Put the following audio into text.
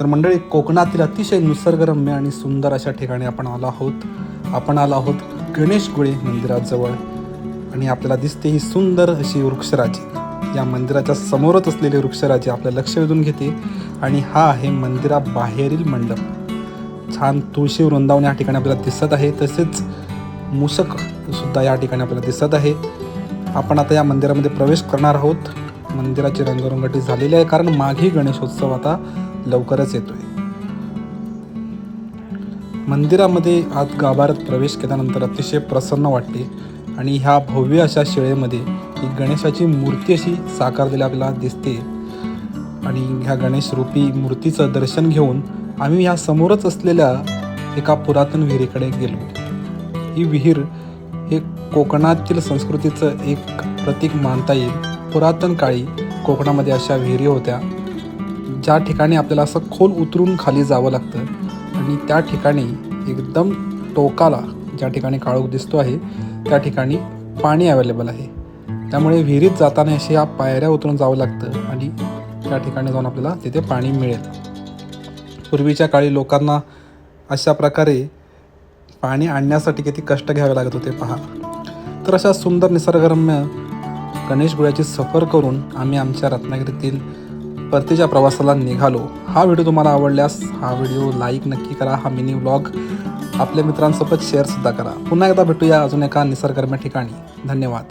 तर मंडळी कोकणातील अतिशय निसर्गरम्य आणि सुंदर अशा ठिकाणी आपण आलो आहोत. आपण आलो आहोत गणेशगुळे मंदिराजवळ. आणि आपल्याला दिसते ही सुंदर अशी वृक्षराजी. या मंदिराच्या समोरच असलेली वृक्षराजी आपलं लक्ष वेधून घेते. आणि हा आहे मंदिराबाहेरील मंडप. छान तुळशी वृंदावन या ठिकाणी आपल्याला दिसत आहे. तसेच मूषक सुद्धा या ठिकाणी आपल्याला दिसत आहे. आपण आता या मंदिरामध्ये प्रवेश करणार आहोत. मंदिराची रंगरंगटी झालेली आहे. कारण माघी गणेशोत्सव आता लवकरच येतोय. मंदिरामध्ये आत गाभाऱ्यात प्रवेश केल्यानंतर अतिशय प्रसन्न वाटते. आणि ह्या भव्य अशा शिळेमध्ये ही गणेशाची मूर्ती अशी साकारलेली आपल्याला दिसते. आणि ह्या गणेश रूपी मूर्तीचं दर्शन घेऊन आम्ही ह्या समोरच असलेल्या एका पुरातन विहिरीकडे गेलो. ही विहीर हे कोकणातील संस्कृतीचं एक प्रतीक मानता येईल. पुरातन काळी कोकणामध्ये अशा विहिरी होत्या ज्या ठिकाणी आपल्याला असं खोल उतरून खाली जावं लागतं आणि त्या ठिकाणी एकदम टोकाला ज्या ठिकाणी काळोख दिसतो आहे त्या ठिकाणी पाणी अवेलेबल आहे. त्यामुळे विहिरीत जाताना अशी या पायऱ्या उतरून जावं लागतं आणि त्या ठिकाणी जाऊन आपल्याला तिथे पाणी मिळेल. पूर्वीच्या काळी लोकांना अशा प्रकारे पाणी आणण्यासाठी किती कष्ट घ्यावे लागत होते पहा. तर अशा सुंदर निसर्गरम्य गणेश गुळ्याची सफर करून आम्ही आमच्या रत्नागिरीतील परतीच्या प्रवासाला निघालो. हा व्हिडिओ तुम्हाला आवडल्यास हा व्हिडिओ लाईक नक्की करा हा मिनी व्लॉग आपल्या मित्रांसोबत शेअरसुद्धा करा. पुन्हा एकदा भेटूया अजून एका निसर्गरम्य ठिकाणी. धन्यवाद.